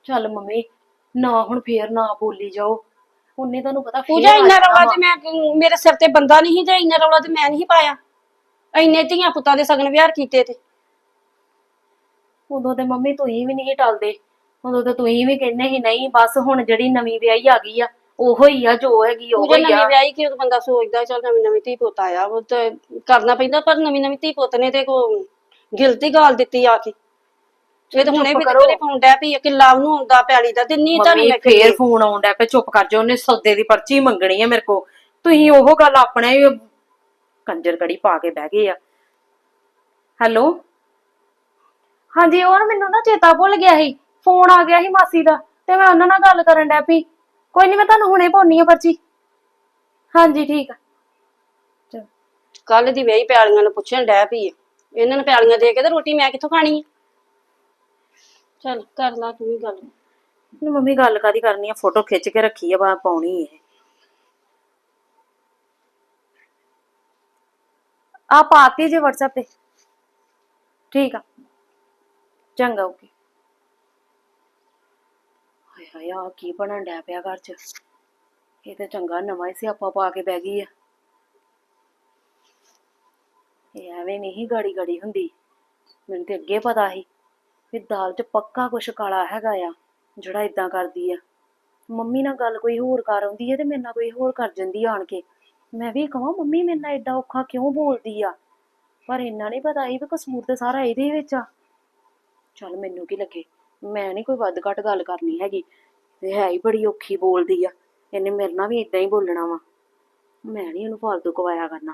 ਚੱਲ ਮੰਮੀ ਨਾ ਹੁਣ ਫੇਰ ਨਾ ਬੋਲੀ ਜਾਓ। ਉਹਨੇ ਤੁਹਾਨੂੰ ਪਤਾ ਫੇਰ ਪੂਜਾ ਆ ਇੰਨਾ ਜਾਣਾ ਰੌਲਾ ਵਾ। ਤੇ ਮੈਂ ਮੇਰੇ ਸਿਰ ਤੇ ਬੰਦਾ ਨਹੀਂ ਸੀ ਤੇ ਇੰਨਾ ਰੌਲਾ ਤੇ ਮੈਂ ਨਹੀਂ ਪਾਇਆ। ਇੰਨੇ ਧੀਆਂ ਪੁੱਤਾਂ ਦੇ ਸਗਨ ਵਿਹਾਰ ਕੀਤੇ ਤੇ। ਉਦੋਂ ਤੇ ਮੰਮੀ ਤੁਸੀਂ ਵੀ ਨਹੀਂ ਟਲਦੇ। ਉਦੋਂ ਤੇ ਤੁਸੀਂ ਵੀ ਕਹਿੰਦੇ ਸੀ ਨਹੀਂ ਬਸ ਹੁਣ ਜਿਹੜੀ ਨਵੀਂ ਵਿਆਹੀ ਆ ਗਈ ਆ ਉਹੋ ਹੀ ਆ ਜੋ ਹੈਗੀ ਉਹੋ ਪੂਜਾ ਹੀ ਆ। ਨਵੀਂ ਵਿਆਹੀ ਕਿ ਉਹ ਬੰਦਾ ਸੋਚਦਾ ਚੱਲ ਨਵੀਂ ਨਵੀਂ ਧੀ ਪੁੱਤ ਆਇਆ ਉਹ ਤੇ ਕਰਨਾ ਪੈਂਦਾ ਪਰ ਨਵੀਂ ਨਵੀਂ ਧੀ ਪੁੱਤ ਨੇ ਤੇ ਕੋ ਗਿਲਤੀ ਗਾਲ ਦਿੱਤੀ ਆ ਕੇ। ਇਹ ਤਾਂ ਹੁਣੇ ਵੀ ਕਰੋ। ਤੇਰੇ ਫੋਨ ਡੈ ਪਈ ਆ ਕਿ ਲਾਭ ਨੂੰ ਆਉਂਦਾ ਪੈਲੀ ਦਾ ਦਿੰਨੀ ਤੁਹਾਨੂੰ ਮੰਮੀ ਮੈਂ ਫੇਰ ਫੋਨ ਆਉਂਦਾ ਪਿਆ ਚੁੱਪ ਕਰ ਜਾ ਉਹਨੇ ਸੌਦੇ ਦੀ ਪਰਚੀ ਮੰਗਣੀ ਆ ਮੇਰੇ ਕੋ ਤੁਸੀਂ ਉਹ ਗੱਲ ਆਪਣੇ ਹੀ ਕੰਜਰ ਕੜੀ ਪਾ ਕੇ ਬਹਿ ਗਏ ਆ। ਹੈਲੋ? ਹਾਂਜੀ ਉਹ ਨਾ ਮੈਨੂੰ ਨਾ ਚੇਤਾ ਭੁੱਲ ਗਿਆ ਸੀ। ਫੋਨ ਆ ਗਿਆ ਸੀ ਮਾਸੀ ਦਾ ਤੇ ਮੈਂ ਉਹਨਾਂ ਨਾਲ ਗੱਲ ਕਰਨ ਡੈ ਪਈ। ਕੋਈ ਨਹੀਂ ਮੈਂ ਤੁਹਾਨੂੰ ਹੁਣੇ ਪਾਉਣੀ ਆ ਪਰਚੀ। ਹਾਂਜੀ ਠੀਕ ਆ। ਚਲੋ। ਕੱਲ ਦੀ ਵਿਆਹੀ ਪੈਲੀਆਂ ਨੂੰ ਪੁੱਛਣ ਡੈ ਪਈ ਆ। ਇਹਨਾਂ ਨੂੰ ਪੈਲੀਆਂ ਦੇ ਕੇ ਤੇ ਰੋਟੀ ਮੈਂ ਕਿੱਥੋਂ ਖਾਣੀ ਆ? ਚੱਲ ਕਰ ਲਾ ਤੂੰ ਵੀ ਗੱਲ। ਨਹੀਂ ਮੰਮੀ ਗੱਲ ਕਾਦੀ ਕਰਨੀ ਆ? ਫੋਟੋ ਖਿੱਚ ਕੇ ਰੱਖੀ ਆ ਬਾ ਪਾਉਣੀ ਇਹ। ਆ ਪਾਤੀ ਜੇ WhatsApp ਤੇ। ਠੀਕ ਆ। ਚੰਗਾ ਓਕੇ। ਹਾਏ ਆ ਕੀ ਬਣਨ ਡਿਆ ਪਿਆ ਘਰ ਚ? ਇਹ ਤਾਂ ਚੰਗਾ ਨਵਾਂ ਹੀ ਸਿਆਪਾ ਪਾ ਕੇ ਬਹਿ ਗਈ ਆ। ਇਹ ਐਵੇਂ ਨਹੀਂ ਗਾੜੀ ਗਾੜੀ ਹੁੰਦੀ। ਮੈਨੂੰ ਤੇ ਅੱਗੇ ਪਤਾ ਸੀ ਵੀ ਦਾਲ 'ਚ ਪੱਕਾ ਕੁਛ ਕਾਲਾ ਹੈਗਾ ਆ, ਜਿਹੜਾ ਇਦਾਂ ਕਰਦੀ ਆ। ਮੰਮੀ ਨਾਲ ਗੱਲ ਕੋਈ ਹੋਰ ਕਰ ਆਉਂਦੀ ਹੈ ਤੇ ਮੇਰੇ ਨਾਲ ਕੋਈ ਹੋਰ ਕਰ ਜਾਂਦੀ ਆ ਆਣ ਕੇ। ਮੈਂ ਵੀ ਕਹਾਂ ਮੰਮੀ ਮੇਰੇ ਨਾਲ ਏਡਾ ਔਖਾ ਕਿਉਂ ਬੋਲਦੀ ਆ? ਪਰ ਇੰਨਾ ਨਹੀਂ ਪਤਾ ਸੀ ਵੀ ਕਸੂਰ ਤੇ ਸਾਰਾ ਇਹਦੇ ਵਿੱਚ ਆ। ਚੱਲ ਮੈਨੂੰ ਕੀ ਲੱਗੇ? ਮੈਂ ਨਹੀਂ ਕੋਈ ਵੱਧ ਘੱਟ ਗੱਲ ਕਰਨੀ ਹੈਗੀ। ਤੇ ਹੈ ਹੀ ਬੜੀ ਔਖੀ ਬੋਲਦੀ ਆ। ਇਹਨੇ ਮੇਰੇ ਨਾਲ ਵੀ ਇਦਾਂ ਹੀ ਬੋਲਣਾ ਵਾ। ਮੈਂ ਨਹੀਂ ਇਹਨੂੰ ਫਾਲਤੂ ਕਵਾਇਆ ਕਰਨਾ।